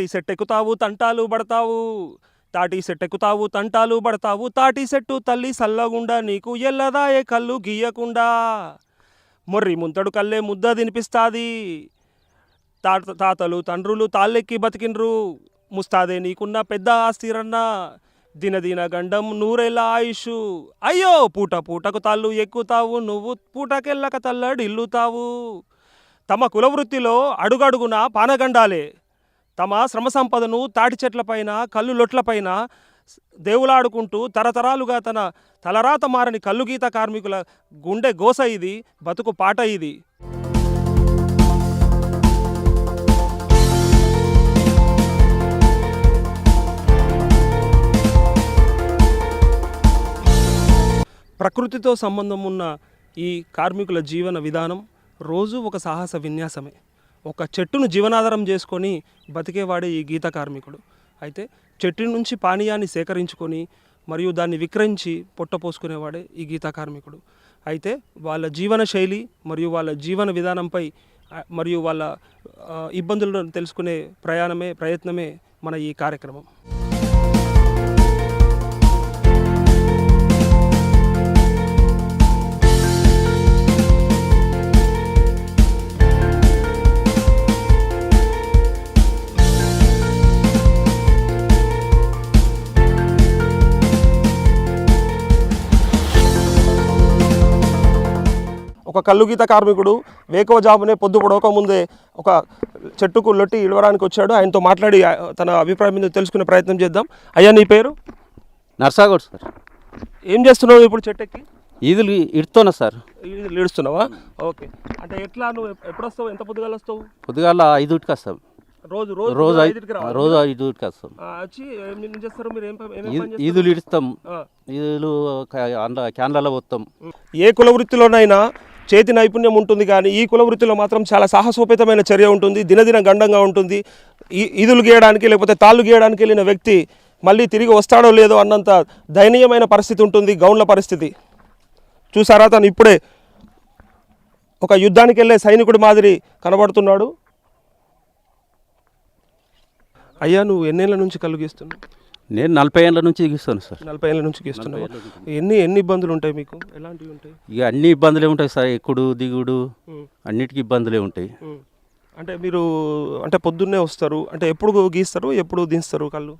తాటి సెట్ ఎక్కుతావు తంటాలు పడతావు. తాటి సెట్ ఎక్కుతావు తంటాలు పడతావు. తాటి సెట్టు తల్లి సల్లగుండా నీకు ఎల్లదాయే కళ్ళు గీయకుండా. మొర్రి ముంతడు కల్లే ముద్ద తినిపిస్తాది. తాత తాతలు తండ్రులు తాళ్ళెక్కి బతికిండ్రు. ముస్తాదే నీకున్న పెద్ద ఆస్తిరన్నా. దినదిన గండం నూరేళ్ళ ఆయుష్. అయ్యో పూట పూటకు తాళ్ళు ఎక్కుతావు. నువ్వు పూటకెళ్ళక తల్లడిల్లుతావు. తమ కులవృత్తిలో అడుగడుగున పానగండాలే. తమ శ్రమ సంపదను తాటి చెట్లపైన కళ్ళు లొట్లపైన దేవులాడుకుంటూ తరతరాలుగా తన తలరాత మారని కల్లుగీత కార్మికుల గుండె గోస ఇది బతుకు పాట ఇది. ప్రకృతితో సంబంధం ఉన్న ఈ కార్మికుల జీవన విధానం రోజు ఒక సాహస విన్యాసమే. ఒక చెట్టును జీవనాధారం చేసుకొని బతికేవాడే ఈ గీత కార్మికుడు. అయితే చెట్టు నుంచి పానీయాన్ని సేకరించుకొని మరియు దాన్ని విక్రయించి పొట్ట పోసుకునేవాడే ఈ గీత కార్మికుడు. అయితే వాళ్ళ జీవన శైలి మరియు వాళ్ళ జీవన విధానంపై మరియు వాళ్ళ ఇబ్బందులను తెలుసుకునే ప్రయాణమే ప్రయత్నమే మన ఈ కార్యక్రమం. ఒక కల్లుగీత కార్మికుడు వేకవ జాబునే పొద్దు పొడవక ముందే ఒక చెట్టుకు లొట్టి ఇడవడానికి వచ్చాడు. ఆయనతో మాట్లాడి తన అభిప్రాయం మీద తెలుసుకునే ప్రయత్నం చేద్దాం. అయ్యా నీ పేరు? నర్సాగౌడ్ సార్. ఏం చేస్తున్నావు ఇప్పుడు చెట్టుకి ఈదులు ఇడుతున్నా సార్. లేడుస్తున్నావా ఓకే. అంటే ఎట్లా నువ్వు ఎప్- ఎప్పుడు వస్తావు ఎంత పొద్దుగాల వస్తావు? పొద్దుగాల ఐదుటికి వస్తాం. రోజు రోజు రోజు? రోజు ఐదుటికి వస్తాం. వచ్చి ఏం చేస్తారు మీరు? ఏం? ఈదులు ఇడుస్తాం. ఈదులు క్యాన్లలో పోతాం. ఏ కుల వృత్తిలోనైనా చేతి నైపుణ్యం ఉంటుంది కానీ ఈ కుల వృత్తిలో మాత్రం చాలా సాహసోపేతమైన చర్య ఉంటుంది దినదిన గండంగా ఉంటుంది. ఈ ఈదులు గీయడానికి లేకపోతే తాళ్ళు గీయడానికి వెళ్ళిన వ్యక్తి మళ్ళీ తిరిగి వస్తాడో లేదో అన్నంత దయనీయమైన పరిస్థితి ఉంటుంది గౌన్ల పరిస్థితి. చూసారా తను ఇప్పుడే ఒక యుద్ధానికి వెళ్ళే సైనికుడి మాదిరి కనబడుతున్నాడు. అయ్యా నువ్వు ఎన్నేళ్ళ నుంచి కలుగిస్తున్నావు నేను నలభై ఏళ్ళ నుంచి గీస్తాను సార్. నలభై ఏళ్ళ నుంచి గీస్తున్నావు? ఎన్ని ఎన్ని ఇబ్బందులు ఉంటాయి మీకు? ఎలాంటివి ఉంటాయి? ఇక అన్ని ఇబ్బందులే ఉంటాయి సార్. ఎక్కుడు దిగుడు. అన్నిటికీ ఇబ్బందులే ఉంటాయి. అంటే మీరు అంటే పొద్దున్నే వస్తారు. అంటే ఎప్పుడు గీస్తారు? ఎప్పుడు దింస్తారు కళ్ళు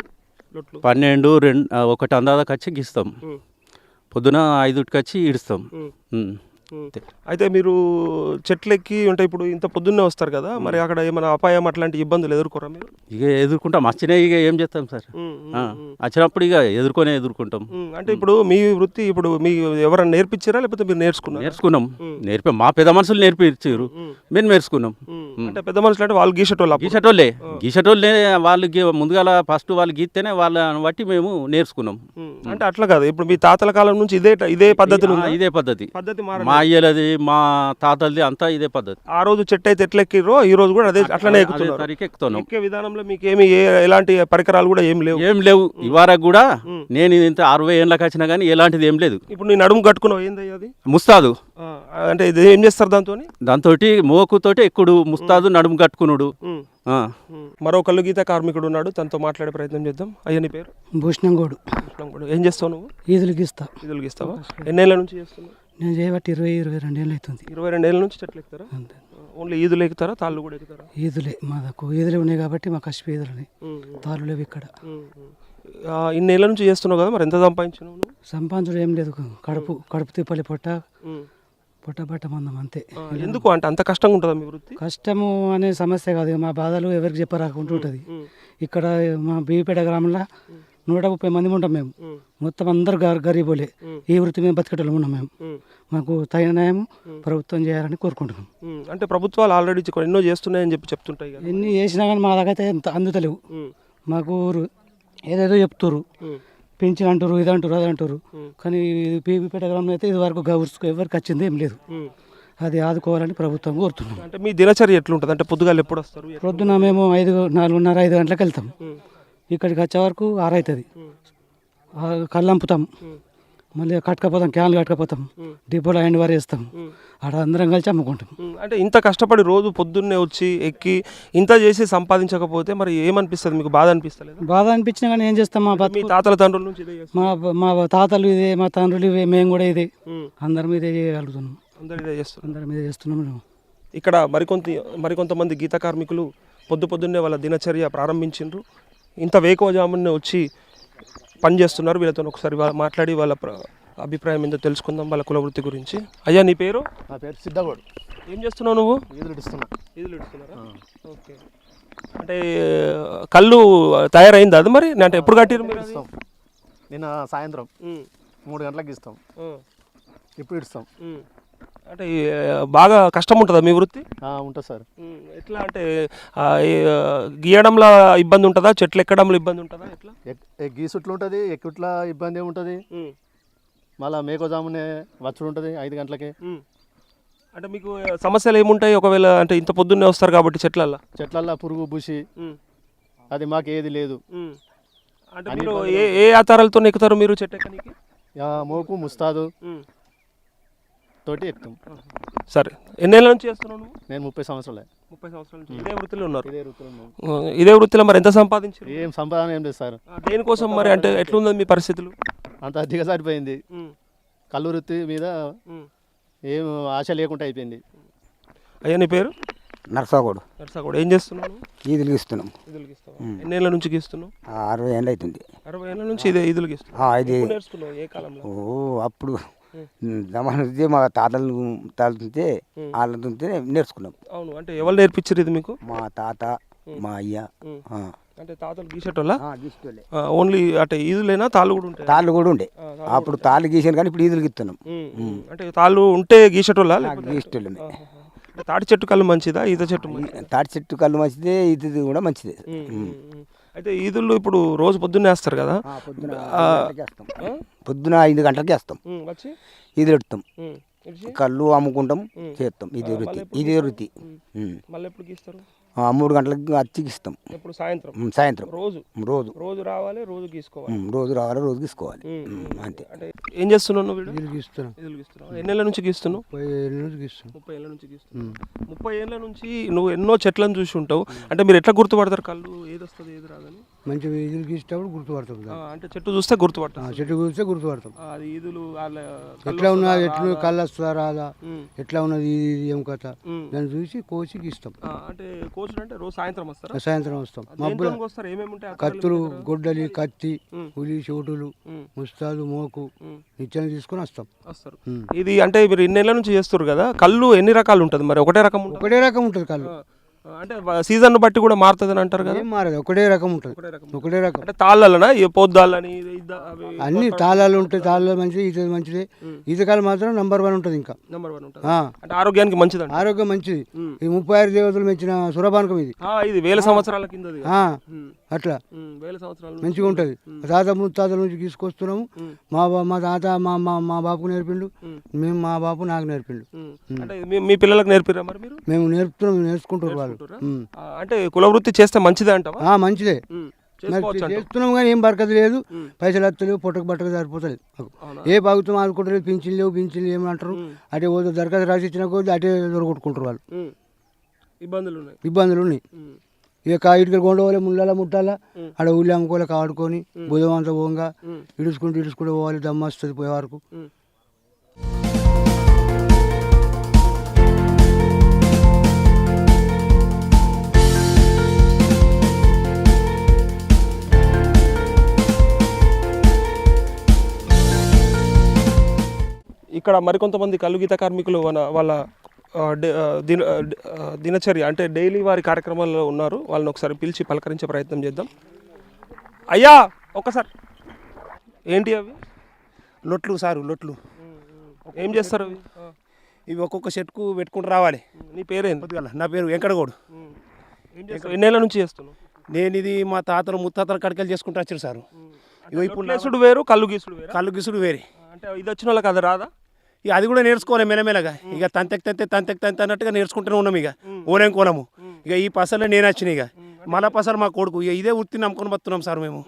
పన్నెండు రెండు ఒకటి అందాదాకి వచ్చి గీస్తాం. పొద్దున ఐదుటికి వచ్చి ఇడుస్తాం. అయితే మీరు చెట్లు ఎక్కి అంటే ఇప్పుడు ఇంత పొద్దున్నే వస్తారు కదా మరి అక్కడ ఏమైనా అపాయం అట్లాంటి ఇబ్బందులు ఎదుర్కోరా మీరు? ఇక ఎదుర్కొంటాం. వచ్చినాయి ఇక ఏం చేస్తాం సార్. వచ్చినప్పుడు ఇక ఎదుర్కొనే ఎదుర్కొంటాం. అంటే ఇప్పుడు మీ వృత్తి ఇప్పుడు మీ ఎవరైనా నేర్పించారా లేకపోతే మీరు నేర్చుకున్నారా? నేర్చుకున్నాం. నేర్పే మా పెద్ద మనుషులు నేర్పించారు. మేము నేర్చుకున్నాం. అంటే పెద్ద మనుషులు అంటే వాళ్ళు గీసేటోళ్ళు. గీసేటోళ్ళే. గీసేటోళ్ళే వాళ్ళు గీ- ముందుగాల ఫస్ట్ వాళ్ళు గీస్తేనే వాళ్ళని బట్టి మేము నేర్చుకున్నాం. అంటే అట్లా కాదు. ఇప్పుడు మీ తాతల కాలం నుంచి ఇదే ఇదే పద్ధతి ఇదే పద్ధతి. పద్ధతి అయ్యలది మా తాతలది అంతా ఇదే పద్ధతి. ఆ రోజు చెట్టు అయితే ఎట్లా ఎక్కిరో ఈ రోజు కూడా అదే అట్లనే అదే ఎక్కుతున్నారు. ఎక్కుతున్నాం. ఎక్కే విధానంలో మీకు ఏమి ఎలాంటి పరికరాలు కూడా ఏం లేవు. ఏం లేవు. ఇవారకు కూడా నేను ఇంత అరవై ఏళ్ళకి వచ్చినా కానీ ఎలాంటిది ఏం లేదు. ఇప్పుడు నీ నడుము కట్టుకున్నావు ఏంది అది? ముస్తాదు. అంటే ఇది ఏం చేస్తారు దాంతో దాంతో మోకుతోటి ఎక్కుడు ముస్తాదు నడుము కట్టుకునుడు. ఆ. మరో కళ్ళు గీత కార్మికుడు ఉన్నాడు తనతో మాట్లాడే ప్రయత్నం చేద్దాం. అయ్యా నీ పేరు? భూషణంగోడు కృష్ణంగౌడ్. ఏం చేస్తావు నువ్వు? ఈదులు గీస్తా. ఇదులు గీస్తావా? ఎన్నేళ్ళ నుంచి చేస్తున్నావు? నేను చేయబట్టి ఇరవై ఇరవై రెండేళ్ళు అవుతుంది. ఇరవై రెండేళ్ళ నుంచి చెట్లు ఎక్కుతారా? అంతే. ఓన్లీ ఈదులు ఎక్కుతారా? తాళ్ళు కూడా ఎక్కుతారా? ఈదులే మాదకు ఈదులే ఉన్నాయి కాబట్టి మా కసిపి ఈదులు ఉన్నాయి తాళ్ళు లేవు ఇక్కడ. ఇన్నేళ్ళ నుంచి చేస్తున్నావు కదా మరి ఎంత సంపాదించినావు నువ్వు? సంపాదించడం ఏం లేదు. కడుపు కడుపు తిప్పలి పొట్ట. పొట్ట బట్ట మందం అంతే. ఎందుకు అంటే అంత కష్టంగా ఉంటుందా మీ వృత్తి? కష్టము అనే సమస్య కాదు. మా బాధలు ఎవరికి చెప్పరాకుండా ఉంటుంది. ఇక్కడ మా బీపేట గ్రామంలో నూట ముప్పై మంది ఉంటాం మేము. మొత్తం అందరు గరీబులే. ఈ వృత్తి మీద బతికేటోళ్ళం ఉన్నాం మేము. మాకు తగిన న్యాయం ప్రభుత్వం చేయాలని కోరుకుంటున్నాం. అంటే ప్రభుత్వాలు ఆల్రెడీ ఎన్నో చేస్తున్నాయని చెప్పి చెప్తుంటాయి ఎన్ని చేసినా కానీ మా దగ్గర అయితే ఎంత అందుతలేవు. మాకు ఏదేదో చెప్తుర్రు. ఉమ్, పెంచిన అంటారు ఇది అంటారు అది అంటారు. కానీ పీపీపేట గ్రామంలో అయితే ఇది వరకు ఎవరికి వచ్చింది ఏం లేదు. అది ఆదుకోవాలని ప్రభుత్వం కోరుతున్నాం. అంటే మీ దినచర్య ఎట్లుంటుంది? అంటే పొద్దుగాలు ఎప్పుడు వస్తారు? పొద్దున మేము ఐదు నాలుగున్నర ఐదు గంటలకు వెళ్తాం. ఇక్కడికి వచ్చే వరకు ఆరైతుంది. కళ్ళంపుతాం. మళ్ళీ కట్టుకపోతాం క్యాన్లు కట్టుకపోతాం. డిపోలో వార్ వేస్తాం. ఆడ అందరం కలిసి అమ్ముకుంటాం. అంటే ఇంత కష్టపడి రోజు పొద్దున్నే వచ్చి ఎక్కి ఇంత చేసి సంపాదించకపోతే మరి ఏమనిపిస్తుంది? మీకు బాధ అనిపిస్తలేదు? బాధ అనిపించినా కానీ ఏం చేస్తాం? మా మీ తాతల తండ్రుల నుంచి మా మా తాతలు ఇదే మా తండ్రులు ఇదే మేము కూడా ఇదే. అందరం ఇదే చేయగలుగుతున్నాం. అందరు ఇదే చేస్తారు అందరం ఇదే చేస్తున్నాం మేము. ఇక్కడ మరికొంత మరికొంతమంది గీత కార్మికులు పొద్దు పొద్దున్నే వాళ్ళ దినచర్య ప్రారంభించిండ్రు. ఇంత వేకోజామునే వచ్చి పని చేస్తున్నారు వీళ్ళతో ఒకసారి మాట్లాడి వాళ్ళ ప్ర- అభిప్రాయం ఏందో తెలుసుకుందాం వాళ్ళ కుల వృత్తి గురించి. అయ్యా నీ పేరు? నా పేరు సిద్ధగోడు. ఏం చేస్తున్నావు నువ్వు? ఈదులు ఇస్తున్నా ఈదులు ఇడుస్తున్నారా? ఓకే. అంటే కళ్ళు తయారైంది అది మరి? అంటే ఎప్పుడు కట్టిరు మీరు? ఇస్తాం. నిన్న సాయంత్రం మూడు గంటలకు ఇస్తాం. ఇప్పుడు ఇస్తాం. అంటే బాగా కష్టం ఉంటుందా మీ వృత్తి? ఉంటుంది సార్. ఎట్లా అంటే గీయడంలో ఇబ్బంది ఉంటుందా? చెట్లు ఎక్కడంలో ఇబ్బంది ఉంటుందా? ఎట్లా? గీసుట్లు ఉంటుంది ఎక్కుట్ల ఇబ్బంది ఉంటుంది. మళ్ళీ మేకోజామునే వచ్చుడు ఉంటుంది ఐదు గంటలకి. అంటే మీకు సమస్యలు ఏముంటాయి? ఒకవేళ అంటే ఇంత పొద్దున్నే వస్తారు కాబట్టి చెట్లల్లో? చెట్లల్లో పురుగు ఉమ్, అది మాకు ఏది లేదు. అంటే మీరు ఏ ఏ ఆధారాలతో ఎక్కుతారు మీరు చెట్టు ఎక్కనికి? ఆ, మోకు ముస్తాదు. తోటి ఎక్కుతాం సరే. ఎన్నేళ్ళ నుంచి చేస్తున్నావు నువ్వు? నేను ముప్పై సంవత్సరాలే. ముప్పై సంవత్సరాల నుంచి. ఇదే వృత్తిలో ఉన్నారు. ఇదే వృత్తిలో ఉన్నాం. ఇదే వృత్తిలో మరి ఎంత సంపాదించారు? ఏం సంపాదన ఏం లేదు సార్. దేనికోసం మరి అంటే ఎట్లుంది మీ పరిస్థితులు? అంత దిగజారిపోయింది కళ్ళు వృత్తి మీద. ఏం ఆశ లేకుండా అయిపోయింది. అయ్యా నీ పేరు? నర్సాగోడు. నర్సాగూడ. ఏం చేస్తున్నావు? ఈదులు గీస్తున్నాం. ఈదులు గీస్తావా ఎన్నేళ్ళ నుంచి గీస్తున్నావు? ఆ, అరవై ఏళ్ళు అవుతుంది. అరవై ఏళ్ళ నుంచి ఇదే ఈదులు గీస్తున్నావు. ఆ, ఇది. నేర్చుకున్నావు? ఏ కాలంలో? ఓ అప్పుడు జమానంతే మా తాతలు తాలుతుంటే వాళ్ళతుంటే నేర్చుకున్నాం. అవును అంటే ఎవరు నేర్పించారు ఇది మీకు? మా తాత మా అయ్య. అంటే తాతలు గీసేటోళ్ళ. ఓన్లీ అంటే ఈదులేనా తాళ్ళు కూడా ఉంటాయి? తాళ్ళు కూడా ఉండే. అప్పుడు తాళ్ళు గీసాను కానీ ఇప్పుడు ఈదులు గీస్తున్నాం అంటే తాళ్ళు ఉంటే గీసేటోళ్ళ గీసేటోళ్ళమే. తాటి చెట్టు కళ్ళు మంచిదా ఈత చెట్టు? తాటి చెట్టు కళ్ళు మంచిదే ఇది కూడా మంచిదే. అయితే ఈదులు ఇప్పుడు రోజు పొద్దున్నే వేస్తారు కదా? పొద్దున ఆ, ఐదు గంటలకి వేస్తాం. పొద్దున ఐదు గంటలకి వేస్తాం. వచ్చి? ఉమ్, ఇడిచి? కళ్ళు అమ్ముకుంటాం చేస్తాం. ఇది వృత్తి. ఇది వృత్తి. మళ్ళీ ఎప్పుడు గీస్తారు మూడు గంటలకు అచ్చి గీస్తాం ఎప్పుడు? సాయంత్రం? సాయంత్రం. రోజు? రోజు. రోజు రావాలి రోజు గీసుకోవాలి. రోజు రావాలి రోజు ఉమ్, అంతే. అంటే ఏం చేస్తున్నావు నువ్వు ఇల్లు గీస్తున్నాం. ఇదిలు గీస్తున్నావు? ఎన్నేళ్ళ నుంచి గీస్తున్నావు? ముప్పై ఏళ్ళ నుంచి గీస్తున్నాం. ముప్పై ఏళ్ళ నుంచి గీస్తున్నావు. ముప్పై ఏళ్ళ నుంచి నువ్వు ఎన్నో చెట్లను చూసి ఉంటావు. అంటే మీరు ఎట్లా గుర్తుపడతారు కళ్ళు? ఏది వస్తుంది ఏది రాదని? మంచిగా ఇల్లు గీసేటప్పుడు గుర్తుపడతాం దాన్ని. అంటే చెట్టు చూస్తే గుర్తుపడతాం. చెట్టు కూర్చే గుర్తుపడతాం. అది ఈదులు వాళ్ళ ఎట్లా ఉన్నది ఎట్లా కళ్ళు వస్తుందా రాదా? ఉమ్, ఎట్లా ఉన్నది ఇది ఇది ఏం కథ? ఉమ్. దాన్ని చూసి కోసి గీస్తాం. ఆ, అంటే కోచుడు అంటే రోజు సాయంత్రం వస్తారా? సాయంత్రం వస్తాం. మబ్బుల వస్తారు? ఏమేమి ఉంటాయి కత్తులు గొడ్డలి కత్తి. ఉలి చెవుటులు ఉమ్, ముస్తాలు మోకు నిచ్చెన తీసుకొని వస్తాం. వస్తారు. ఉమ్. ఇది అంటే మీరు ఇన్నేళ్ళ నుంచి చేస్తారు కదా కళ్ళు ఎన్ని రకాలు ఉంటుంది మరి? ఒకటే రకం ఉంటుంది? ఒకటే రకం ఉంటుంది కళ్ళు. అంటే సీజన్ బట్టి కూడా మారుతుంది అని అంటారు కదా? మారదు ఒకటే రకం ఉంటుంది. ఒకటే రకం అంటే తాళ్ళలనా? ఈ పొద్దాలని అన్ని తాళాలు ఉంటాయి తాళాలు మంచిది ఈత మంచిది. ఈతకాలు మాత్రం నంబర్ వన్ ఉంటుంది ఇంకా. నెంబర్ వన్ ఉంటుంది. అంటే ఆరోగ్యానికి మంచిదండి ఆరోగ్యం మంచిది. ఈ ముప్పై ఆరు దేవతలు మెచ్చిన సురపానకం ఇది. ఇది వేల సంవత్సరాల ఉమ్, అట్లా. మంచిగా ఉంటుంది. తాత ముత్తాతల నుంచి తీసుకొస్తున్నాము. మా మా తాత మా మా మా బాబుకు నేర్పిండు. మేము మా బాబు నాకు నేర్పిండు. మీ- పిల్లలకు నేర్పిరా మరి మీరు? మేము నేర్పుతున్నాం నేర్చుకుంటారు? వాళ్ళు అంటే కులవృత్తి చేస్తే మంచిదే అంటావా? మంచిదే. చేస్తున్నాం కానీ ఏం బరకత లేదు. పైసలు వస్తలేవు పొట్టకు బట్టకు సరిపోతలేదు? ఏ ప్రభుత్వం ఆదుకుంటలేదు పింఛన్ లేవు పింఛన్ లేవు అంటారు. అటే దరఖాస్తు రాసి ఇచ్చిన కొద్ది అటే దొరకొట్టుకుంటారు వాళ్ళు. ఇబ్బందులు ఉన్నాయి. ఇబ్బందులు ఉన్నాయి. ఇక ఇటుకలు కొండవాలి ముళ్ళాల ముట్టాల ఆడ ఊళ్ళో అమ్ముకోలే కాడుకొని బుధం అంతా పోగా. ఇడుచుకుంటూ ఇడుచుకుంటూ పోవాలి దమ్మ వస్తుంది పోయే వరకు. ఇక్కడ మరికొంతమంది కలుగీత కార్మికులు వాళ్ళ దిన దినచర్య అంటే డైలీ వారి కార్యక్రమాల్లో ఉన్నారు. వాళ్ళని ఒకసారి పిలిచి పలకరించే ప్రయత్నం చేద్దాం. అయ్యా ఒక్కసారి. ఏంటి అవి? లొట్లు సారు లొట్లు. ఏం చేస్తారు అవి. ఇవి ఒక్కొక్క చెట్టుకు పెట్టుకుంటూ రావాలి. నీ పేరేంది? పొద్దుగాల. నా పేరు వెంకటగౌడు. ఎన్నేళ్ళ నుంచి చేస్తున్నావు? నేను ఇది మా తాతలు ముత్తాతల కడకలు చేసుకుంటూ వచ్చారు సారు. ఇగో ఇప్పుడు వేరు కళ్ళు గీసుడు వేరు? కళ్ళు గిసుడు వేరే. అంటే ఇది వచ్చిన వాళ్ళకి అది రాదా? ఇక అది కూడా నేర్చుకోవాలి మెల్లమెల్లగా. ఇక తంతెక్ తంతే తంతెక్ తంతే అన్నట్టుగా నేర్చుకుంటూనే ఉన్నాం ఇక. ఓనేం కోనము. ఇక ఈ పసలే నేను వచ్చిన ఇక. మళ్ళా పసలు మా కొడుకు. ఇక ఇదే వృత్తి నమ్ముకొని బతున్నాం సార్ మేము.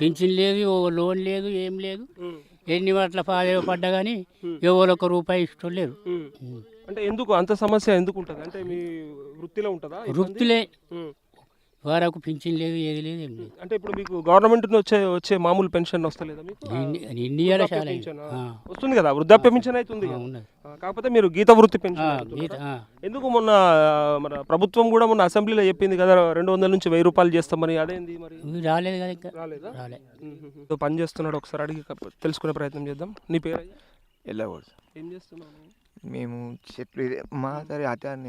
పింఛన్ లేదు ఓ లోన్ లేదు ఏం లేదు. ఎన్ని వాట్ల పాదే పడ్డా కానీ ఎవరు ఒక రూపాయి ఇష్టం లేరు అంటే ఎందుకు? అంత సమస్య ఎందుకు ఉంటుంది? అంటే మీ వృత్తిలో ఉంటుందా? వృత్తిలే. వారకు పింఛన్ లేదు ఏది లేదు ఏం లేదు. అంటే ఇప్పుడు మీకు గవర్నమెంట్ నుంచి వచ్చే వచ్చే మామూలు పెన్షన్ వస్తలేదా మీకు? ఇన్ని- వృద్ధాప్య చాలా పెన్షన్, ఆ. వస్తుంది కదా వృద్ధాప్య పెన్షన్ అవుతుంది ఆ, కదా. ఉన్నది. ఆ, కాకపోతే మీరు గీత వృత్తి ఆ, పెన్షన్ అడుగుతున్నారు. గీత ఆ. ఎందుకు మొన్న ఆ, మన ప్రభుత్వం కూడా మొన్న అసెంబ్లీలో చెప్పింది కదా రెండు వందల నుంచి వెయ్యి రూపాయలు చేస్తామని అదేంది మరి? ఇవి రాలేదు కదా ఇంకా. రాలేదా? రాలే. ఏదో పని చేస్తున్నాడు ఒకసారి అడిగి కప్ప- తెలుసుకునే ప్రయత్నం చేద్దాం. నీ పేరు అయ్యా? వెళ్ళకూడదు ఏం చేస్తున్నావు? మేము చెట్లు ఇది మా సరే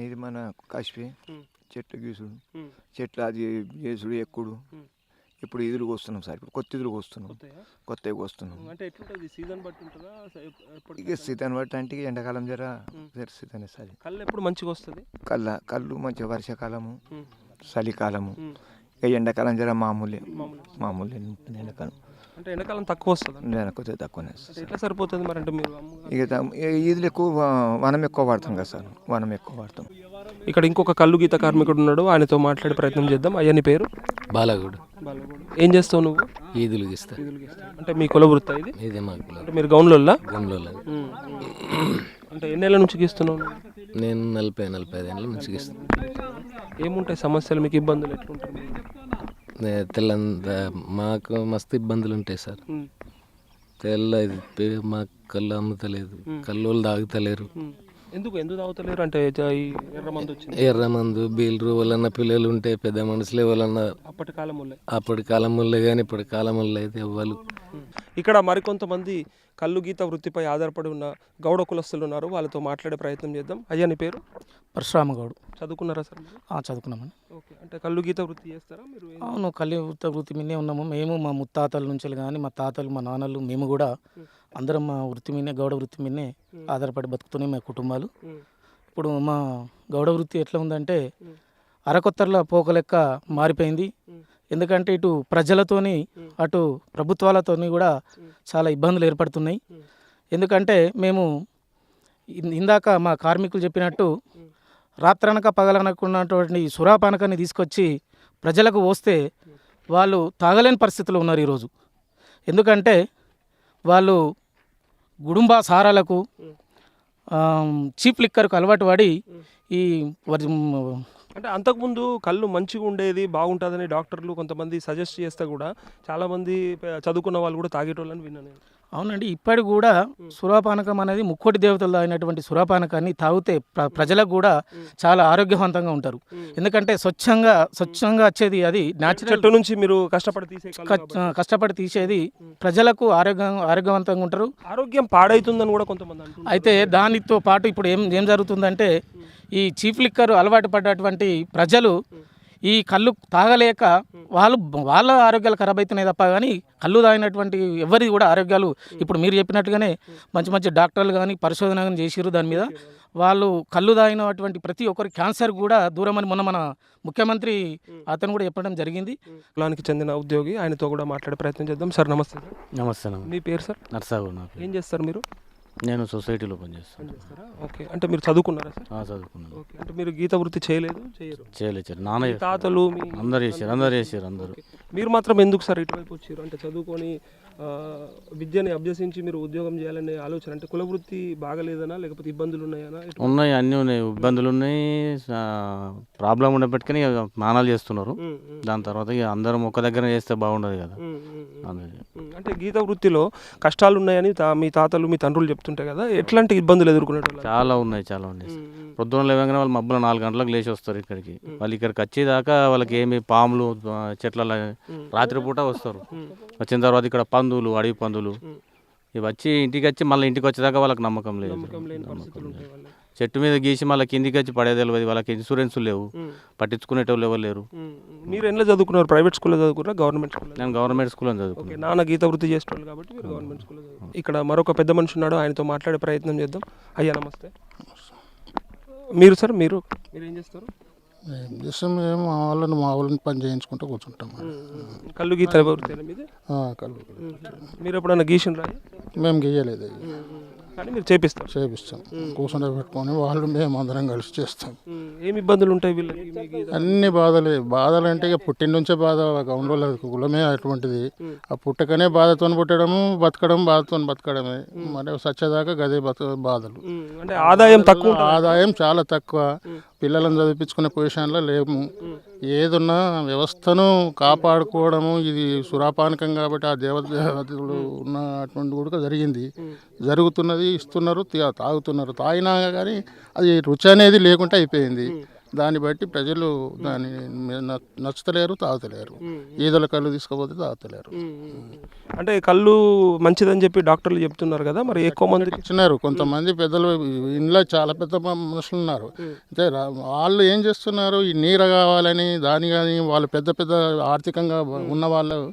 ఇది మన కాశ్మీ ఉమ్. చెట్లు గీసుడు. చెట్లు అది చేసుడు ఎక్కుడు. ఇప్పుడు ఎదురుకు వస్తున్నాం సార్. ఇప్పుడు కొత్త ఎదురుకు వస్తున్నాం? కొత్తగా వస్తున్నాం. అంటే ఎట్లుంటుంది? సీజన్ బట్టి ఉంటుందా? ఇక బట్టి అంటే ఎండాకాలం జర సీతన్ సార్. కళ్ళు ఎప్పుడు మంచిగా వస్తుంది? కళ్ళ కళ్ళు మంచిగా వర్షాకాలము. చలికాలము. ఇక ఎండాకాలం జర మామూలే. మామూలు. ఉంటుంది ఎండాకాలం. అంటే ఎండాకాలం తక్కువ వస్తుంది? నేను కొద్దిగా తక్కువనే అంటే ఎట్లా సరిపోతుంది మరి అంటే మీరు ఇక ఈదులు ఎక్కువ వనం ఎక్కువ వాడతాం కదా సార్. వనం ఎక్కువ వాడతాం. ఇక్కడ ఇంకొక కళ్ళు గీత కార్మికుడు ఉన్నాడు ఆయనతో మాట్లాడే ప్రయత్నం చేద్దాం. అయ్యా నీ పేరు? బాలగూడు. ఏం చేస్తావు నువ్వు? ఈదులు గీస్తా. అంటే మీ కుల వృత్తా ఇది? అంటే మీరు గౌన్లోల్లా? అంటే ఎన్నేళ్ళ నుంచి గీస్తున్నావు? నేను నలభై నలభై ఐదు ఏళ్ళ నుంచి గీస్తా. ఏముంటాయి సమస్యలు? మీకు ఇబ్బందులు ఎట్లుంటాయి? తెల్లంద మాకు మస్తు ఇబ్బందులు ఉంటాయి సార్. తెల్ల ఇది మాకు కళ్ళు అమ్ముతలేదు. కళ్ళు తాగుతలేరు. ఎందుకు? ఎందుకు తాగుతలేరు? అంటే జ- ఈ ఎర్ర మందు వచ్చింది. ఎర్ర మందు బీలరు వాళ్ళన్న పిల్లలు ఉంటే పెద్ద మనుషులే వాళ్ళన్న అప్పటి కాలం అప్పటి కాలంలో కానీ ఇప్పటి కాలంలో అయితే ఎవ్వరు. ఇక్కడ మరికొంతమంది కళ్ళు గీత వృత్తిపై ఆధారపడి ఉన్న గౌడ కులస్తులు ఉన్నారు. వాళ్ళతో మాట్లాడే ప్రయత్నం చేద్దాం. అయ్యా నీ పేరు? పరశురామగౌడ్. చదువుకున్నారా సార్ చదువుకున్నామని ఓకే. అంటే కళ్ళు గీత వృత్తి చేస్తారా? మీరు అవును కలి వృత్తి వృత్తి మీదే ఉన్నాము. మేము మా ముత్తాతల నుంచి కానీ మా తాతలు మా నాన్నలు మేము కూడా అందరం మా వృత్తి మీదే గౌడ వృత్తి మీదే ఆధారపడి బతుకుతున్నాయి మా కుటుంబాలు. ఇప్పుడు మా గౌడ వృత్తి ఎట్లా ఉందంటే అరకొత్తర్ల పోక లెక్క మారిపోయింది. ఎందుకంటే ఇటు ప్రజలతోని అటు ప్రభుత్వాలతోని కూడా చాలా ఇబ్బందులు ఏర్పడుతున్నాయి. ఎందుకంటే మేము ఇందాక మా కార్మికులు చెప్పినట్టు రాత్రనక పగలనకున్నటువంటి సురాపానకాన్ని తీసుకొచ్చి ప్రజలకు పోస్తే వాళ్ళు తాగలేని పరిస్థితిలో ఉన్నారు ఈరోజు. ఎందుకంటే వాళ్ళు గుడుంబా సారాలకు చీప్ లిక్కర్కు అలవాటు పడి ఈ వరి- అంటే అంతకుముందు కళ్ళు మంచిగా ఉండేది బాగుంటుందని డాక్టర్లు కొంతమంది సజెస్ట్ చేస్తే కూడా చాలామంది చదువుకున్న వాళ్ళు కూడా తాగేటోళ్ళని విన్నాను నేను. అవునండి. ఇప్పటికి కూడా సురాపానకం అనేది ముక్కోటి దేవతలు అయినటువంటి సురాపానకాన్ని తాగితే ప్ర- ప్రజలకు కూడా చాలా ఆరోగ్యవంతంగా ఉంటారు. ఎందుకంటే స్వచ్ఛంగా స్వచ్ఛంగా వచ్చేది అది న్యాచురల్ చెట్టు నుంచి మీరు కష్టపడి తీసే. కష్టపడి తీసేది ప్రజలకు ఆరోగ్యం ఆరోగ్యవంతంగా ఉంటారు. ఆరోగ్యం పాడైతుందని కూడా కొంతమంది అంటున్నారు అయితే దానితో పాటు ఇప్పుడు ఏం ఏం జరుగుతుందంటే ఈ చీఫ్ లిక్కర్ అలవాటు పడ్డటువంటి ప్రజలు ఈ కళ్ళు తాగలేక వాళ్ళు వాళ్ళ ఆరోగ్యాలు ఖరాబ్ అవుతున్నాయి తప్ప కానీ కళ్ళు తాగినటువంటి ఎవరి కూడా ఆరోగ్యాలు ఇప్పుడు మీరు చెప్పినట్టుగానే మంచి మంచి డాక్టర్లు కానీ పరిశోధన కానీ చేసిర్రు దాని మీద. వాళ్ళు కళ్ళు తాగినటువంటి ప్రతి ఒక్కరి క్యాన్సర్ కూడా దూరం అని మొన్న మన ముఖ్యమంత్రి అతను కూడా చెప్పడం జరిగింది. కులానికి చెందిన ఉద్యోగి ఆయనతో కూడా మాట్లాడే ప్రయత్నం చేద్దాం. సార్ నమస్తే. నమస్తే మీ పేరు సార్? నర్సాగు ఏం చేస్తారు మీరు? నేను సొసైటీలో పనిచేస్తాను. పని చేస్తారా ఓకే. అంటే మీరు చదువుకున్నారా సార్? చదువుకున్నాను. ఓకే. అంటే మీరు గీత వృత్తి చేయలేదు? చేయరు. చేయలేదు చేయలేదు. నాన్న. తాతలు మీ అందరు చేసారు అందరు చేసారు అందరు. మీరు మాత్రం ఎందుకు సార్ ఇటువైపు వచ్చారు? అంటే చదువుకొని విద్యని అభ్యసించి మీరు ఉద్యోగం చేయాలనే ఆలోచన అంటే కుల వృత్తి బాగలేదనా? లేకపోతే ఇబ్బందులు ఉన్నాయనా ఉన్నాయి అన్నీ ఉన్నాయి. ఇబ్బందులు ఉన్నాయి ప్రాబ్లం ఉండబెట్టుకుని స్నానాలు చేస్తున్నారు. దాని తర్వాత ఇక అందరం ఒక దగ్గర చేస్తే బాగుండదు కదా. అంటే గీత వృత్తిలో కష్టాలు ఉన్నాయని మీ తాతలు మీ తండ్రులు చెప్తుంటాయి కదా. ఎట్లాంటి ఇబ్బందులు ఎదుర్కొనేటోళ్ళు? చాలా ఉన్నాయి చాలా ఉన్నాయి. పొద్దున్న లేవగానే వాళ్ళు మబ్బులు నాలుగు గంటలకు లేచి వస్తారు ఇక్కడికి. వాళ్ళు ఇక్కడికి వచ్చేదాకా వాళ్ళకి ఏమి పాములు చెట్ల రాత్రిపూట వస్తారు. వచ్చిన తర్వాత ఇక్కడ పందులు అడవి పందులు. ఇవి వచ్చి ఇంటికి వచ్చి మళ్ళీ ఇంటికి వచ్చేదాకా వాళ్ళకి నమ్మకం లేదు. నమ్మకం. చెట్టు మీద గీసి మళ్ళీ కిందికి వచ్చి పడేది తెలియదు. వాళ్ళకి ఇన్సూరెన్స్ లేవు. పట్టించుకునేటోళ్ళు ఎవరు లేరు. మీరు ఎట్లా చదువుకున్నారు? ప్రైవేట్ స్కూల్లో చదువుకున్నారా? గవర్నమెంట్ స్కూల్లో నేను గవర్నమెంట్ స్కూల్లో చదువుకున్నాను. నాన్న గీత వృత్తి చేసేవాళ్ళు కాబట్టి మీరు గవర్నమెంట్ స్కూల్లో చదువుకున్నారు ఇక్కడ మరొక పెద్ద మనిషి ఉన్నాడు. ఆయనతో మాట్లాడే ప్రయత్నం చేద్దాం. అయ్యా నమస్తే. మీరు సార్ మీరు మీరు ఏం చేస్తారు? చేస్తాం మేము మా వాళ్ళని మా వాళ్ళని పని చేయించుకుంటూ కూర్చుంటాం కళ్ళు గీత కళ్ళు మీరు ఎప్పుడన్నా గీసిన రాయి మేము గీయలేదు కానీ మీరు చేపిస్తారు. చేపిస్తాం. కూర్చొని పెట్టుకొని వాళ్ళు మేము అందరం కలిసి చేస్తాం. ఏమి ఇబ్బందులు ఉంటాయి వీళ్ళకి అన్ని బాధలే. బాధలు అంటే ఇక పుట్టిన నుంచే బాధ గౌండ్ల కులమే అటువంటిది. ఆ పుట్టకనే బాధతో పుట్టడము బతకడం బాధతో బతకడమే. మరి సచ్చేదాకా గదే బతక బాధలు. అంటే ఆదాయం తక్కువ. ఆదాయం చాలా తక్కువ. పిల్లలను చదివించుకునే పొజిషన్లో లేము. ఏదున్నా వ్యవస్థను కాపాడుకోవడము ఇది సురాపానకం కాబట్టి ఆ దేవతలు ఉన్న అటువంటి కూడా జరిగింది. జరుగుతున్నది ఇస్తున్నారు తాగుతున్నారు. తాగినా కానీ అది రుచి అనేది లేకుండా అయిపోయింది. దాన్ని బట్టి ప్రజలు దాన్ని మీద న- నచ్చుతలేరు తాగుతలేరు. ఈదల కళ్ళు తీసుకుపోతే తాగుతలేరు. అంటే కళ్ళు మంచిదని చెప్పి డాక్టర్లు చెప్తున్నారు కదా మరి ఎక్కువ మందికి? ఇచ్చినారు. కొంతమంది పెద్దలు ఇంట్లో చాలా పెద్ద మనుషులు ఉన్నారు. రా- వాళ్ళు ఏం చేస్తున్నారు? ఈ నీరు కావాలని దాని కానీ వాళ్ళు పెద్ద పెద్ద ఆర్థికంగా ఉన్న వాళ్ళు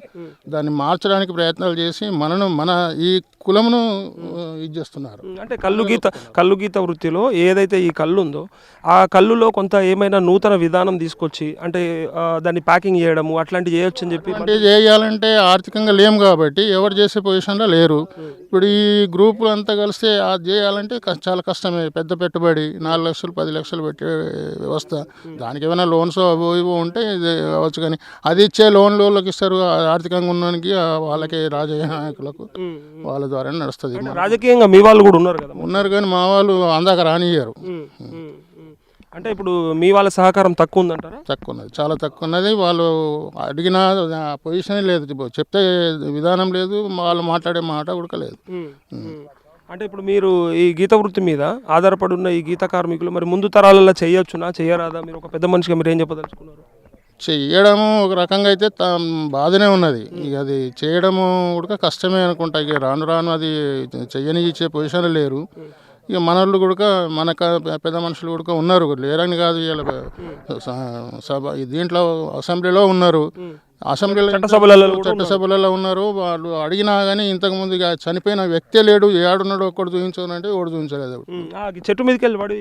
దాన్ని మార్చడానికి ప్రయత్నాలు చేసి మనను మన ఈ కులమును ఇది చేస్తున్నారు. అంటే కళ్ళు గీత కళ్ళు గీత వృత్తిలో ఏదైతే ఈ కళ్ళు ఉందో ఆ కళ్ళులో కొంత ఏమైనా నూతన విధానం తీసుకొచ్చి అంటే దాన్ని ప్యాకింగ్ చేయడము అట్లాంటివి చేయొచ్చు అని చెప్పి అంటే చేయాలంటే ఆర్థికంగా లేము కాబట్టి ఎవరు చేసే పొజిషన్లో లేరు. ఇప్పుడు ఈ గ్రూపులు అంతా కలిస్తే అది చేయాలంటే కష్ట- చాలా కష్టమే. పెద్ద పెట్టుబడి నాలుగు లక్షలు పది లక్షలు పెట్టే వ్యవస్థ. దానికి ఏమైనా లోన్స్ అవి ఇవి ఉంటే అవ్వచ్చు కానీ అది ఇచ్చే లోన్లు వాళ్ళకి ఇస్తారు. ఆర్థికంగా ఉన్నవానికి ఆ వాళ్ళకి రాజకీయ నాయకులకు వాళ్ళ ద్వారా నడుస్తుంది. రాజకీయంగా మీ వాళ్ళు కూడా ఉన్నారు కదా ఉన్నారు కానీ మా వాళ్ళు అందాక రానియ్యారు. అంటే ఇప్పుడు మీ వాళ్ళ సహకారం తక్కువ ఉందంటారా? తక్కువ ఉన్నది చాలా తక్కువ ఉన్నది వాళ్ళు అడిగిన పొజిషన్ లేదు. చెప్తే విధానం లేదు. వాళ్ళు మాట్లాడే మాట కూడా లేదు. ఉమ్, ఉమ్. అంటే ఇప్పుడు మీరు ఈ గీత వృత్తి మీద ఆధారపడి ఉన్న ఈ గీత కార్మికులు మరి ముందు తరాలలో చేయొచ్చునా? చేయరాదా? మీరు ఒక పెద్ద మనిషిగా మీరు ఏం చెప్పదలుచుకున్నారు? చెయ్యడము ఒక రకంగా అయితే బాధనే ఉన్నది. ఇక అది చేయడము కూడా కష్టమే అనుకుంటా. ఇక రాను రాను అది చెయ్యని ఇచ్చే పొజిషన్ లేరు ఇక మనోళ్ళు కూడా మన పెద్ద మనుషులు కూడా ఉన్నారు. లేరని కాదు వీళ్ళ సభ దీంట్లో అసెంబ్లీలో ఉన్నారు. అసెంబ్లీలో చట్టసభలలో చట్టసభలలో ఉన్నారు. వాళ్ళు అడిగినా కానీ ఇంతకుముందు చనిపోయిన వ్యక్తే లేడు. ఏడున్నాడు ఒక్కడు చూపించానంటే ఒకటి చూపించలేదు చెట్టు మీదకి వెళ్ళి పడి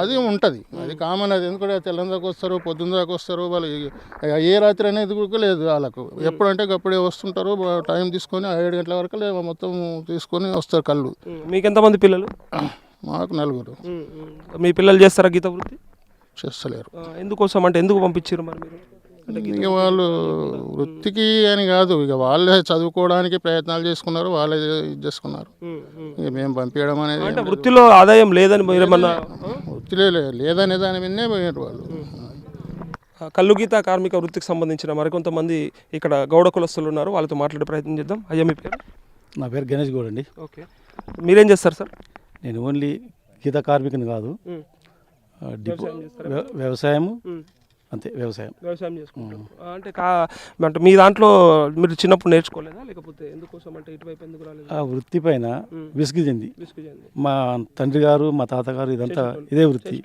అది ఉంటుంది. అది కామన్ అది. ఎందుకంటే తెల్లని దాకా వస్తారు పొద్దున్న దాకా వస్తారు. వాళ్ళు ఏ రాత్రి అనేది కూడా లేదు వాళ్ళకు. ఎప్పుడంటే అప్పుడే వస్తుంటారు. టైం తీసుకొని ఏడు గంటల వరకు మొత్తం తీసుకొని వస్తారు కళ్ళు. మీకు ఎంతమంది పిల్లలు? మాకు నలుగురు. మీ పిల్లలు చేస్తారా గీత వృత్తి? చేస్తలేరు. ఎందుకోసం అంటే ఎందుకు పంపించారు మరి మీరు? ఇక వాళ్ళు వృత్తికి అని కాదు ఇక వాళ్ళే చదువుకోవడానికి ప్రయత్నాలు చేసుకున్నారు వాళ్ళే ఇది చేసుకున్నారు. ఇక మేము పంపించడం అనేది అంటే వృత్తిలో ఆదాయం లేదని వృత్తిలే లే- లేదనే దాని మీదనే పోయారు వాళ్ళు. ఆ, కల్లు గీత కార్మిక వృత్తికి సంబంధించిన మరికొంతమంది ఇక్కడ గౌడ కులస్తులు ఉన్నారు వాళ్ళతో మాట్లాడే ప్రయత్నం చేద్దాం. అయ్యా మీ పేరు? నా పేరు గణేష్ గౌడ్ అండి. ఓకే. మీరేం చేస్తారు సార్? నేను ఓన్లీ గీత కార్మికుని కాదు. ఆ, డిపో వ్యవసాయము. అంతే వ్యవసాయం వ్యవసాయం చేసుకుంటారు ఆ, అంటే కా అంటే మీ దాంట్లో మీరు చిన్నప్పుడు నేర్చుకోలేదా లేకపోతే ఎందుకోసం అంటే ఇటువైపు ఎందుకు రాలేదు ఆ వృత్తి పైన. విసిగి చెంది. మా తండ్రి గారు మా తాతగారు ఇదంతా. ఇదే వృత్తి.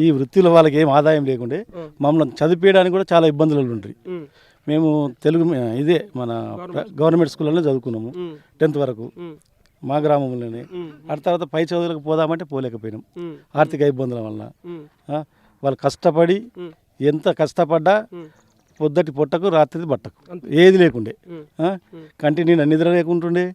ఈ వృత్తిలో వాళ్ళకి ఏం ఆదాయం లేకుండే. మమ్మల్ని చదివించడానికి కూడా చాలా ఇబ్బందులు ఉంటాయి. మేము తెలుగు ఇదే మన గవర్నమెంట్ స్కూల్లోనే చదువుకున్నాము. టెన్త్ వరకు. మా గ్రామంలోనే. ఆ తర్వాత పై చదువులకు పోదామంటే పోలేకపోయినాం. ఆర్థిక ఇబ్బందుల. ఆ, వాళ్ళు కష్టపడి. ఎంత కష్టపడ్డా. పొద్దటి పొట్టకు రాత్రి బట్టకు. ఏది లేకుండే? కంటి నిండా నిద్ర లేకుంటుండే.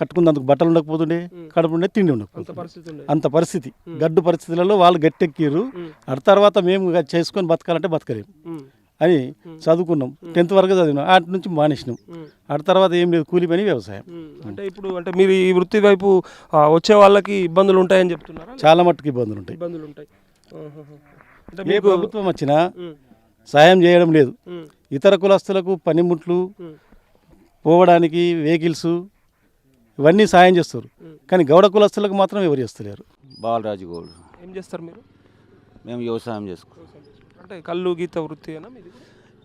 కట్టుకున్నందుకు బట్టలు ఉండకపోతుండే. కడుపు ఉండే తిండి ఉండకపోతుండే. అంత పరిస్థితి గడ్డు పరిస్థితులలో వాళ్ళు గట్టెక్కిర్రు. ఆ తర్వాత మేము చేసుకొని బతకాలంటే బతకలేము. అని చదువుకున్నాం. టెన్త్ వరకు చదివినాం. అటు నుంచి మానేసినాం. ఆ తర్వాత ఏం లేదు కూలి పని వ్యవసాయం. అంటే ఇప్పుడు అంటే మీరు ఈ వృత్తి వైపు వచ్చే వాళ్ళకి ఇబ్బందులు ఉంటాయని చెప్తున్నారా? చాలా మట్టుకు ఇబ్బందులు ఉంటాయి. ఇబ్బందులు ఉంటాయి. అంటే మీకు ప్రభుత్వం వచ్చినా. సాయం చేయడం లేదు. ఇతర కులస్తులకు పనిముట్లు. పోవడానికి వెహికల్స్ ఇవన్నీ సాయం చేస్తారు. కానీ గౌడ కులస్తులకు మాత్రం ఎవరు చేస్తలేరు. బాలరాజు గౌడ్. ఏం చేస్తారు మీరు? మేము వ్యవసాయం చేసుకుంటాం. అంటే కళ్ళు గీత వృత్తి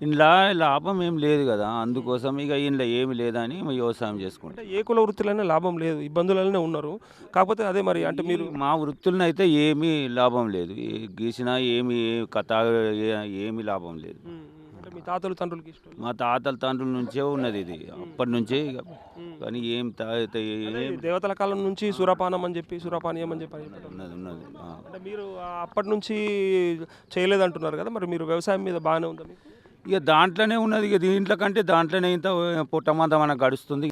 ఇంట్లో లాభం ఏం లేదు కదా అందుకోసం ఇక ఇంట్లో ఏమి లేదని వ్యవసాయం చేసుకుంటాం. అంటే ఏ కుల వృత్తిలోనే లాభం లేదు ఇబ్బందులనే ఉన్నారు. కాకపోతే అదే మరి అంటే మీరు మా వృత్తులను అయితే ఏమీ లాభం లేదు. ఏ గీసినా ఏమి ఏ కథ ఏ- ఏమీ లాభం లేదు. అంటే మీ తాతలు తండ్రులకి ఇష్టం మా తాతల తండ్రుల నుంచే ఉన్నది ఇది. అప్పటి నుంచే ఇక. కానీ ఏం తా- తా- ఏం దేవతల కాలం నుంచి సురపానం అని చెప్పి సురపానీయం అని చెప్పి అని చెప్పారు. ఉన్నది ఉన్నది. ఆ. అంటే మీరు ఆ అప్పటి నుంచి చేయలేదంటున్నారు కదా మరి మీరు వ్యవసాయం మీద బాగానే ఉందా మీకు? ఇక దాంట్లోనే ఉన్నది ఇక దీంట్లో కంటే దాంట్లోనే ఇంత పుట్టమంత మనకు గడుస్తుంది.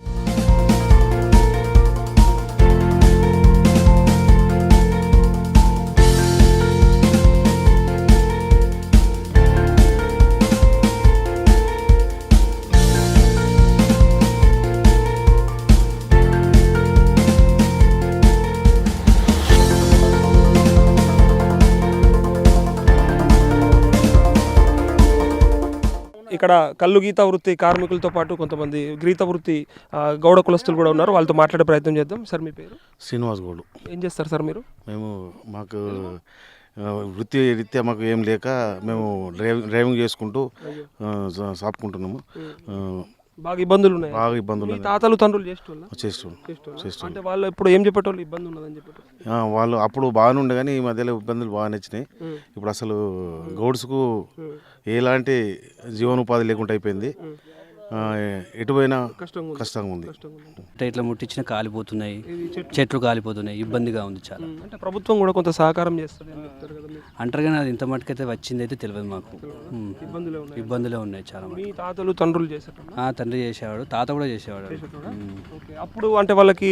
ఇక్కడ కల్లు గీత వృత్తి కార్మికులతో పాటు కొంతమంది గీత వృత్తి గౌడ కులస్తులు కూడా ఉన్నారు. వాళ్ళతో మాట్లాడే ప్రయత్నం చేద్దాం. సార్ మీ పేరు? శ్రీనివాస్ గౌడ్. ఏం చేస్తారు సార్ మీరు? మేము మాకు వృత్తి రీత్యా మాకు ఏం లేక మేము డ్రైవింగ్ డ్రైవింగ్ చేసుకుంటూ సాపుకుంటున్నాము. బాగా ఇబ్బందులు ఉన్నాయి. బాగా ఇబ్బందులు. తాతలు తండ్రులు? చేస్తున్నాం. అంటే వాళ్ళు ఇప్పుడు ఏం చెప్పేటోళ్ళు? ఇబ్బంది ఉన్నదని చెప్పేటోళ్ళు? వాళ్ళు అప్పుడు బాగానే ఉండే కానీ ఈ మధ్యలో ఇబ్బందులు బాగా నచ్చినాయి. ఇప్పుడు అసలు గౌడ్స్కు ఎలాంటి జీవనోపాధి లేకుండా అయిపోయింది. ఎటు పోయినా కష్టంగా ఉంది. కష్టంగా ఉంది. కష్టంగా ఉంది. అంటే ఇట్లా ముట్టించిన కాలిపోతున్నాయి చెట్లు. కాలిపోతున్నాయి ఇబ్బందిగా ఉంది చాలా. అంటే ప్రభుత్వం కూడా కొంత సహకారం చేస్తుంది అంటారు కానీ అది ఇంత మటుకైతే వచ్చింది అయితే తెలియదు. మాకు. ఇబ్బందులే ఉన్నాయి. ఇబ్బందులే ఉన్నాయి చాలా తాతలు తండ్రులు ఆ తండ్రి చేసేవాడు తాత కూడా చేసేవాడు. అప్పుడు అంటే వాళ్ళకి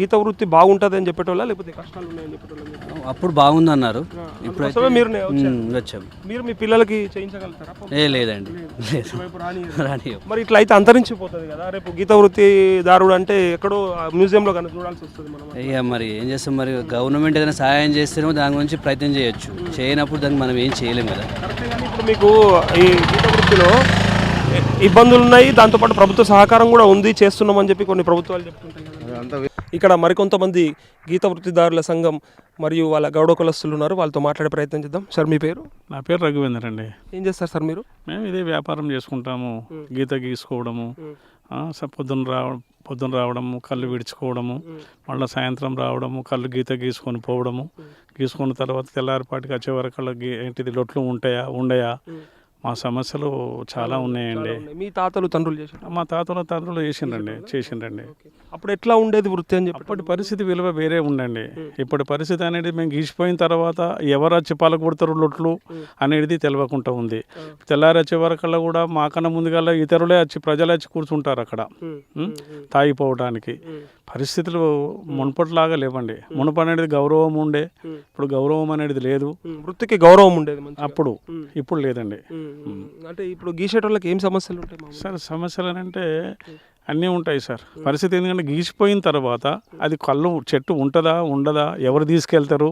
గీత వృత్తి బాగుంటుంది అని చెప్పేటోళ్ళ లేకపోతే కష్టాలు ఉన్నాయని చెప్పేటోళ్ళ అప్పుడు బాగుంది అన్నారు. అందుకోసమే మీరు నే- వచ్చారు. ఉమ్, వచ్చాం. మీరు మీ పిల్లలకి చేయించగలుగుతారా? ఏ లేదండి. రాని. మరి ఇట్లా అయితే అంతరించిపోతుంది కదా. రేపు గీత వృత్తి దారుడు అంటే ఎక్కడో మ్యూజియంలో కనుక చూడాల్సి వస్తుంది మనం ఇక మరి ఏం చేస్తాం మరి? గవర్నమెంట్ ఏదైనా సహాయం చేస్తేనేమో దాని గురించి ప్రయత్నం చేయొచ్చు. చేయనప్పుడు దానికి మనం ఏం చేయలేం కదా. కరెక్టే కానీ ఇప్పుడు మీకు ఈ గీత వృత్తిలో ఇబ్బందులు ఉన్నాయి దాంతోపాటు ప్రభుత్వ సహకారం కూడా ఉంది చేస్తున్నామని చెప్పి కొన్ని ప్రభుత్వాలు చెప్తుంటాయి కదా. ఇక్కడ మరికొంతమంది గీత వృత్తిదారుల సంఘం మరియు వాళ్ళ గౌడ కులస్తులు ఉన్నారు. వాళ్ళతో మాట్లాడే ప్రయత్నం చేద్దాం. సార్ మీ పేరు? నా పేరు రఘువేందర్ అండి. ఏం చేస్తారు సార్ మీరు? మేము ఇదే వ్యాపారం చేసుకుంటాము. గీత గీసుకోవడము. పొద్దున్న రావడం పొద్దున రావడము కళ్ళు విడుచుకోవడము మళ్ళీ సాయంత్రం రావడము కళ్ళు గీత గీసుకొని పోవడము. గీసుకున్న తర్వాత తెల్లారిపాటికి వచ్చే వరకు ఏంటిది లొట్లు ఉంటాయా ఉండయా? మా సమస్యలు చాలా ఉన్నాయండి. మీ తాతలు తండ్రులు చేశారు మా తాతల తండ్రులు చేసిండ్రండి చేసిండ్రండి. అప్పుడు ఎట్లా ఉండేది వృత్తి అని చెప్పి? అప్పటి పరిస్థితి విలువ వేరే ఉండండి. ఇప్పటి పరిస్థితి అనేది మేము గీసిపోయిన తర్వాత ఎవరు వచ్చి పలకొడతారు లొట్లు అనేది తెలియకుండా ఉంది. తెల్లారి వచ్చే వరకల్లా కూడా మాకన్నా ముందుగల్లా ఇతరులే వచ్చి ప్రజలే వచ్చి కూర్చుంటారు అక్కడ? తాగిపోవడానికి. పరిస్థితులు మునుపటిలాగా లేవండి. మునుపు అనేది గౌరవం ఉండే. ఇప్పుడు గౌరవం అనేది లేదు. వృత్తికి గౌరవం ఉండేది. అప్పుడు. ఇప్పుడు లేదండి. అంటే ఇప్పుడు గీసేటోళ్ళకి ఏం సమస్యలు ఉంటాయి? సార్ సమస్యలు అని అంటే అన్నీ ఉంటాయి సార్. పరిస్థితి ఎందుకంటే గీసిపోయిన తర్వాత అది కళ్ళు చెట్టు ఉంటుందా ఉండదా ఎవరు తీసుకెళ్తారు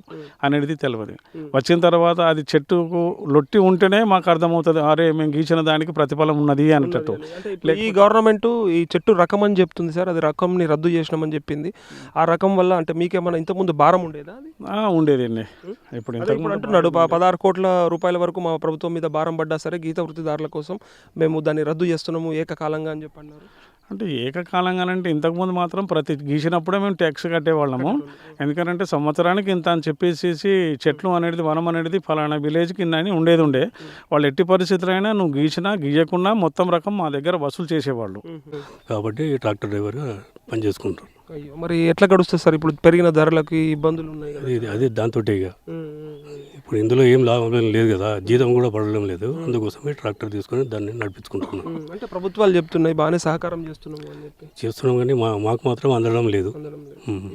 అనేది తెలియదు వచ్చిన తర్వాత అది చెట్టుకు లొట్టి ఉంటేనే మాకు అర్థమవుతుంది అరే మేము గీసిన దానికి ప్రతిఫలం ఉన్నది అనేటట్టు. ఈ గవర్నమెంట్ ఈ చెట్టు రకం అని చెప్తుంది సార్ అది రకంని రద్దు చేసినామని చెప్పింది. ఆ రకం వల్ల అంటే మీకేమైనా ఇంతకుముందు భారం ఉండేదా ఆ, ఉండేదండి. ఇప్పుడు ఇప్పుడు అంటున్నాడు పదహారు కోట్ల రూపాయల వరకు మా ప్రభుత్వం మీద భారం పడ్డా సరే గీత వృత్తిదారుల కోసం మేము దాన్ని రద్దు చేస్తున్నాము ఏకకాలంగా అని చెప్పి అన్నారు అంటే ఏకకాలంగానంటే ఇంతకుముందు మాత్రం ప్రతి గీసినప్పుడే మేము ట్యాక్స్ కట్టేవాళ్ళము. ఎందుకంటే సంవత్సరానికి ఇంత అని చెప్పేసి చెట్లు అనేది వనం అనేది ఫలానా విలేజ్కి ఇన్ని అని ఉండేది ఉండే వాళ్ళు ఎట్టి పరిస్థితులైనా నువ్వు గీసినా గీయకున్నా మొత్తం రకం మా దగ్గర వసూలు చేసేవాళ్ళు. కాబట్టి ట్రాక్టర్ డ్రైవర్గా పనిచేసుకుంటాం అయ్యో మరి ఎట్లా గడుస్తుంది సార్? ఇప్పుడు పెరిగిన ధరలకి ఇబ్బందులు ఉన్నాయి కదా. అది అదే దాంతో ఇక. ఇప్పుడు ఇందులో ఏం లాభం లేదు కదా. జీతం కూడా పడడం లేదు. అందుకోసమే ట్రాక్టర్ తీసుకొని దాన్ని నడిపించుకుంటున్నాం. అంటే ప్రభుత్వాలు చెప్తున్నాయి బాగానే సహకారం చేస్తున్నాము అని చెప్పి. చేస్తున్నాం కానీ మా మాకు మాత్రం అందడం లేదు.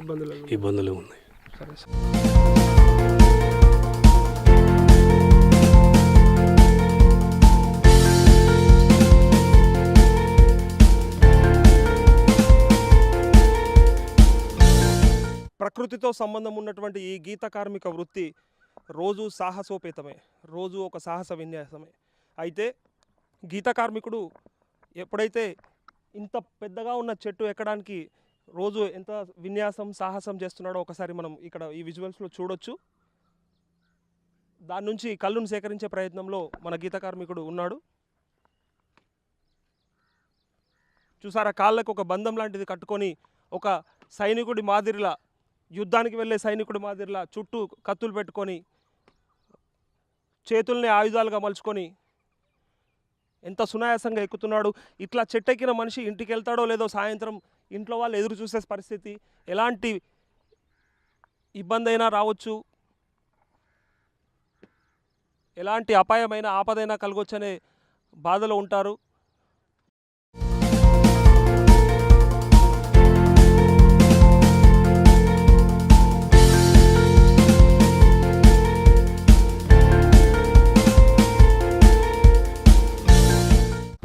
ఇబ్బందులు ఇబ్బందులు ఉన్నాయి. సరే సార్. ప్రకృతితో సంబంధం ఉన్నటువంటి ఈ గీత కార్మిక వృత్తి రోజు సాహసోపేతమే రోజు ఒక సాహస విన్యాసమే. అయితే గీత కార్మికుడు ఎప్పుడైతే ఇంత పెద్దగా ఉన్న చెట్టు ఎక్కడానికి రోజు ఎంత విన్యాసం సాహసం చేస్తున్నాడో ఒకసారి మనం ఇక్కడ ఈ విజువల్స్లో చూడొచ్చు. దాని నుంచి కళ్ళును సేకరించే ప్రయత్నంలో మన గీత కార్మికుడు ఉన్నాడు. చూసారా కాళ్ళకు ఒక బంధం లాంటిది కట్టుకొని ఒక సైనికుడి మాదిరిలా యుద్ధానికి వెళ్ళే సైనికుడి మాదిరిలా చుట్టూ కత్తులు పెట్టుకొని చేతుల్ని ఆయుధాలుగా మలుచుకొని ఎంత సునాయాసంగా ఎక్కుతున్నాడు. ఇట్లా చెట్టెక్కిన మనిషి ఇంటికి వెళ్తాడో లేదో సాయంత్రం ఇంట్లో వాళ్ళు ఎదురు చూసే పరిస్థితి. ఎలాంటి ఇబ్బంది అయినా రావచ్చు. ఎలాంటి అపాయమైన ఆపదైనా కలగొచ్చనే బాధలో ఉంటారు.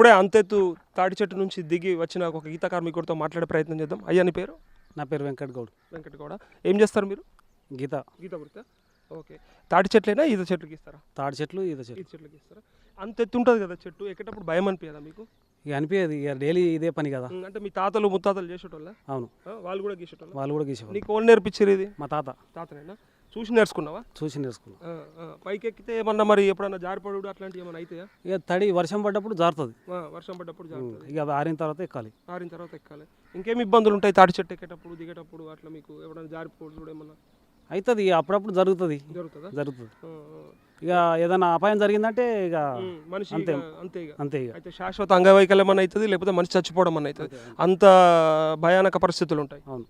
ఇప్పుడే అంతెత్తు తాటి చెట్టు నుంచి దిగి వచ్చిన ఒక గీత కార్మికుడితో మాట్లాడే ప్రయత్నం చేద్దాం. అయ్యా నీ పేరు? నా పేరు వెంకట్ గౌడ్. వెంకట గౌడ. ఏం చేస్తారు మీరు? గీత. గీత వృత్త? ఓకే. తాటి చెట్లైనా ఈత చెట్లకి ఇస్తారా? తాడి చెట్లు ఈత చెట్లు. ఈత చెట్లకి ఇస్తారా? అంత ఎత్తు ఉంటుంది కదా చెట్టు ఎక్కేటప్పుడు భయం అనిపించదా మీకు? ఇక అనిపించదు ఇక డైలీ ఇదే పని కదా. అంటే మీ తాతలు ముత్తాతలు చేసేటోళ్ళ? అవును. వాళ్ళు కూడా గీసేటోళ్ళ? వాళ్ళు కూడా గీసేవాళ్ళు. నీకు ఓన్ నేర్పించారు ఇది? మా తాత. తాతనేనా? చూసి నేర్చుకున్నావా? చూసి నేర్చుకున్నాం. పైకి ఎక్కితే ఏమన్నా మరి ఎప్పుడన్నా జారిపడు అట్లాంటివి ఏమైనా అవుతాయా ఇక తడి వర్షం పడ్డప్పుడు జారుతుంది. వర్షం పడ్డప్పుడు జారుతుంది. ఇక ఆరిన తర్వాత ఎక్కాలి. ఆరిన తర్వాత ఎక్కాలి. ఇంకేం ఇబ్బందులు ఉంటాయి తాటి చెట్టు ఎక్కేటప్పుడు దిగేటప్పుడు అట్లా మీకు ఎప్పుడైనా జారిపోడు చూడ ఏమన్నా? అవుతుంది అప్పుడప్పుడు జరుగుతుంది. జరుగుతుందా? జరుగుతుంది. ఇక ఏదైనా అపాయం జరిగిందంటే ఇక మనిషి అంతే అంతే అంతే ఇక. అయితే శాశ్వత అంగవైకల్యం అని అవుతుంది లేకపోతే మనిషి చచ్చిపోవడం అని అవుతుంది అంత భయానక పరిస్థితులు ఉంటాయి. అవును?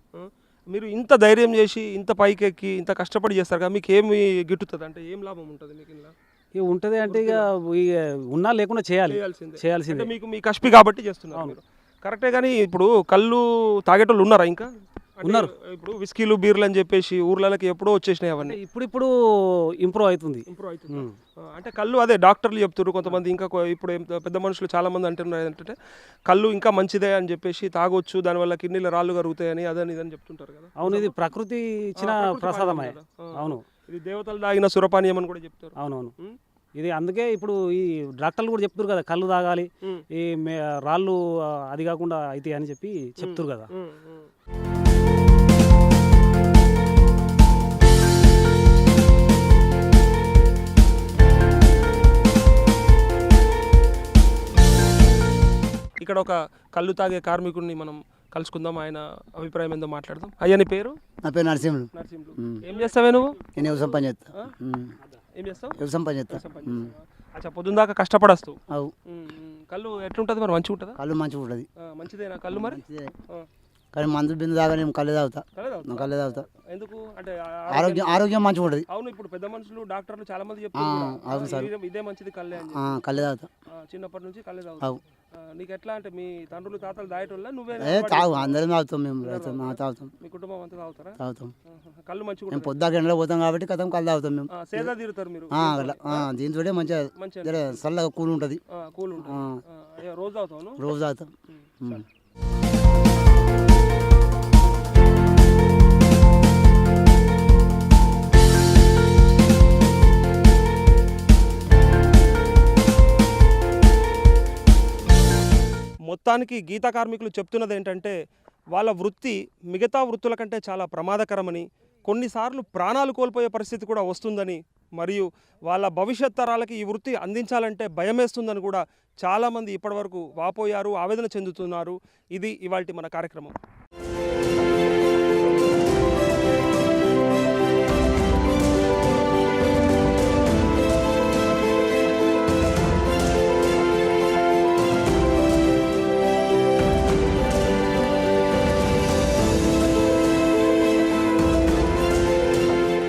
మీరు ఇంత ధైర్యం చేసి ఇంత పైకి ఎక్కి ఇంత కష్టపడి చేస్తారు కదా మీకు ఏమి గిట్టుతుంది? అంటే ఏం లాభం ఉంటుంది మీకు ఇలా ఇక ఉంటుంది అంటే ఇక ఇక ఉన్నా లేకుండా చేయాలి. చేయాల్సిందే. చేయాల్సిందే. అంటే మీకు మీ కష్పి కాబట్టి చేస్తున్నారు మీరు. కరెక్టే కానీ ఇప్పుడు కళ్ళు తాగేటోళ్ళు ఉన్నారా ఇంకా? ఉన్నారు. ఇప్పుడు విస్కీలు బీర్లు అని చెప్పేసి ఊర్లకి ఎప్పుడో వచ్చేసినాయి అవన్నీ. ఇప్పుడు ఇప్పుడు ఇంప్రూవ్ అవుతుంది. ఇంప్రూవ్ అవుతుంది. అంటే కళ్ళు అదే డాక్టర్లు చెప్తున్నారు కొంతమంది. ఇంకా ఇప్పుడు పెద్ద మనుషులు చాలా మంది అంటున్నారు ఏంటంటే కళ్ళు ఇంకా మంచిదే అని చెప్పేసి తాగొచ్చు దానివల్ల కిడ్నీల రాళ్ళు కరుగుతాయని అదని ఇదని చెప్తుంటారు కదా. అవును ఇది ప్రకృతి ఇచ్చిన ప్రసాదమే. అవును. ఇది దేవతలు తాగిన సురపానీయం అని కూడా చెప్తారు. అవునవును. ఇది అందుకే ఇప్పుడు ఈ డాక్టర్లు కూడా చెప్తారు కదా కళ్ళు తాగాలి. ఈ రాళ్ళు అది కాకుండా అయితే అని చెప్పి చెప్తారు కదా. ఇక్కడ ఒక కళ్ళు తాగే కార్మికుడిని మనం కలుసుకుందాం. ఆయన అభిప్రాయం ఏందో మాట్లాడదాం. అయ్యా నీ పేరు? నా పేరు నరసింహులు. ఏం చేస్తావే నువ్వు? నేను వ్యవసాయం పని చేస్తా. ఏం చేస్తావు? వ్యవసాయం పని చేస్తా? అచ్చా పొద్దున్న దాకా కష్టపడస్తావు అవు. కళ్ళు ఎట్లుంటుంది మరి? మంచిగా ఉంటుందా? కళ్ళు మంచిగా ఉంటుంది మంచిదేనా కళ్ళు మరి. కానీ మందు బిందు తాగా నేను కళ్ళు తాగుతా. కళ్ళే తాగుతా. ఎందుకు? అంటే ఆరోగ్యం ఆరోగ్యం మంచిగా ఉంటుంది అవును ఇప్పుడు పెద్ద మనుషులు డాక్టర్లు చాలా మంది చెప్తారు. ఇదే- మంచిది కళ్ళే. కళ్ళు తాగుతా. చిన్నప్పటి నుంచి కళ్ళే ఆ, నీకు ఎట్లా అంటే మీ తండ్రులు తాతలు దాయటోళ్ళ? నువ్వే ఏ తాగు అందరం తాగుతాం మేము తాగుతాం ఆ, తాగుతాం. మీ కుటుంబం అంతా తాగుతారా? తాగుతాం. కళ్ళు మంచిగా మేము. పొద్దాక ఎండలో పోతాం కాబట్టి కథం కళ్ళు తాగుతాం మేము. సేద తీరుతారు మీరు. ఆ, అట్లా ఆ, మంచిగా మంచిగా జర చల్లగా కూల్ ఉంటుంది. కూల్ ఉంటుంది. రోజు తాగుతావు నువ్వు? రోజు తాగుతాం. ఉమ్, మొత్తానికి గీత కార్మికులు చెప్తున్నది ఏంటంటే వాళ్ళ వృత్తి మిగతా వృత్తుల కంటే చాలా ప్రమాదకరమని కొన్నిసార్లు ప్రాణాలు కోల్పోయే పరిస్థితి కూడా వస్తుందని మరియు వాళ్ళ భవిష్యత్ తరాలకి ఈ వృత్తి అందించాలంటే భయమేస్తుందని కూడా చాలామంది ఇప్పటివరకు వాపోయారు ఆవేదన చెందుతున్నారు. ఇది ఇవాళ మన కార్యక్రమం.